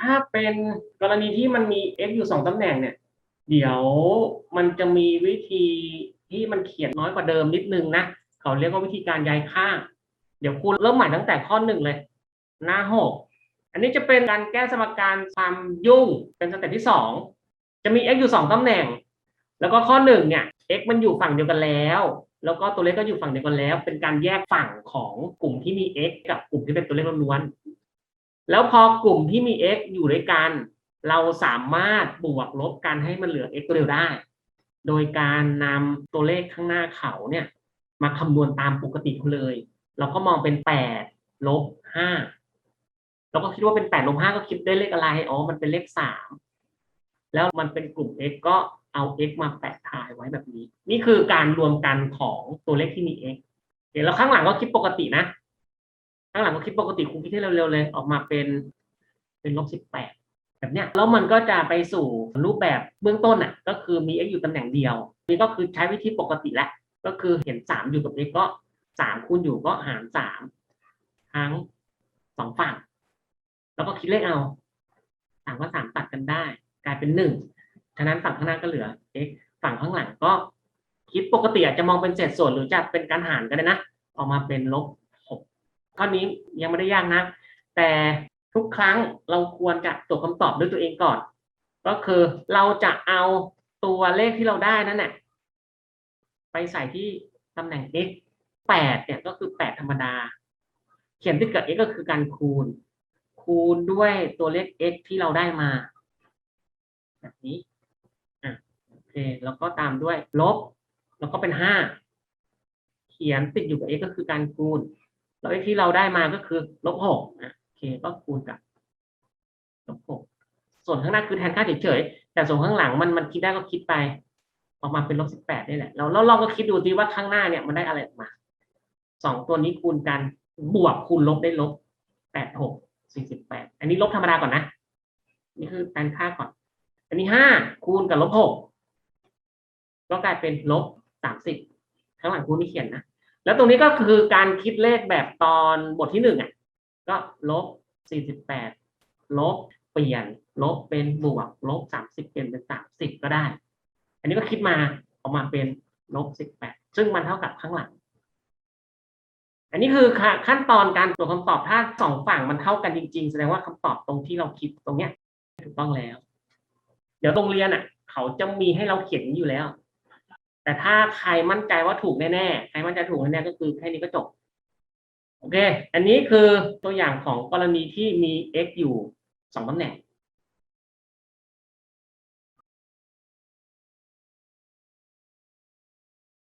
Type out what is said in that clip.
ถ้าเป็นกรณีที่มันมี x อยู่สองตำแหน่งเนี่ย เดี๋ยวมันจะมีวิธีที่มันเขียนน้อยกว่าเดิมนิดนึงนะ เขาเรียกว่าวิธีการย้ายข้าง เดี๋ยวคุณเริ่มใหม่ตั้งแต่ข้อหนึ่งเลย หน้าหกอันนี้จะเป็นการแก้สมการความยุ่งเป็นสเต็ปที่สองจะมี x อยู่สองตำแหน่ง แล้วก็ข้อหนึ่งเนี่ย x มันอยู่ฝั่งเดียวกันแล้ว แล้วก็ตัวเลขก็อยู่ฝั่งเดียวกันแล้ว เป็นการแยกฝั่งของกลุ่มที่มี x กับกลุ่มที่เป็นตัวเลขล้วน แล้วพอกลุ่มที่มี x อยู่ด้วยกัน เราสามารถบวกลบกันให้มันเหลือ x ตัวเดียวได้ โดยการนำตัวเลขข้างหน้าเขาเนี่ยมาคำนวณตามปกติเขาเลย เราก็มองเป็นแปดลบห้าเราก็คิดว่าเป็นแปดลบห้าก็คิดได้เลขอะไร อ๋อ มันเป็นเลขสามแล้วมันเป็นกลุ่ม x ก็เอา x มาแปะท้ายไว้แบบนี้ นี่คือการรวมกันของตัวเลขที่มี x เดี๋ยวเราข้างหลังก็คิดปกตินะ ข้างหลังก็คิดปกติครูคิดให้เร็วๆเลย ออกมาเป็นเป็นลบสิบแปดแบบเนี้ยแล้วมันก็จะไปสู่รูปแบบเบื้องต้นอะ ก็คือมี x อยู่ตำแหน่งเดียว นี่ก็คือใช้วิธีปกติแหละก็คือเห็นสามอยู่กับ x ก็สามคูณอยู่ก็หารสามทั้งสองฝั่ง แล้วก็คิดเลขเอาสามกับสามตัดกันได้ กลายเป็นหนึ่งฉะนั้นฝั่งข้างหน้าก็เหลือ x ฝั่งข้างหลังก็คิดปกติอาจจะมองเป็นเศษส่วนหรือจะเป็นการหารก็ได้นะ ออกมาเป็นลบ ข้อนี้ยังไม่ได้ยากนะ แต่ทุกครั้งเราควรจะตรวจคำตอบด้วยตัวเองก่อน ก็คือเราจะเอาตัวเลขที่เราได้นั่นแหละไปใส่ที่ตำแหน่ง x แปดเนี่ยก็คือแปดธรรมดา เขียนติดกับ x ก็คือการคูณ คูณด้วยตัวเลข x ที่เราได้มา แบบนี้อะโอเคแล้วก็ตามด้วยลบ แล้วก็เป็นห้าเขียนติดอยู่กับ x ก็คือการคูณ แล้ว x ที่เราได้มาก็คือลบหกอะโอเคก็คูณกับลบหกส่วนข้างหน้าคือแทนค่าเฉยๆแต่ส่วนข้างหลังมันมันคิดได้ก็คิดไป ออกมาเป็นลบสิบแปดนี่แหละเราเราลองก็คิดดูดีว่าข้างหน้าเนี่ยมันได้อะไรออกมาสองตัวนี้คูณกันบวกคูณลบได้ลบแปดหกสี่สิบแปดอันนี้ลบธรรมดาก่อนนะ นี่คือแทนค่าก่อน อันนี้ห้าคูณกับลบหกก็กลายเป็นลบสามสิบข้างหลังคูณไม่เขียนนะ แล้วตรงนี้ก็คือการคิดเลขแบบตอนบทที่หนึ่งอะก็ลบสี่สิบแปดลบเปลี่ยน ลบเป็นบวก ลบสามสิบเปลี่ยนเป็นสามสิบก็ได้ อันนี้ก็คิดมาออกมาเป็นลบสิบแปดซึ่งมันเท่ากับข้างหลัง อันนี้คือขั้นตอนการตรวจคำตอบถ้าสองฝั่งมันเท่ากันจริง ๆ แสดงว่าคำตอบตรงที่เราคิดตรงเนี้ยถูกต้องแล้ว เดี๋ยวโรงเรียนอะ เขาจะมีให้เราเขียนอยู่แล้ว แต่ถ้าใครมั่นใจว่าถูกแน่ๆ ใครมั่นใจถูกแน่ๆ ก็คือแค่นี้ก็จบ โอเค อันนี้คือตัวอย่างของกรณีที่มี x อยู่สองตำแหน่ง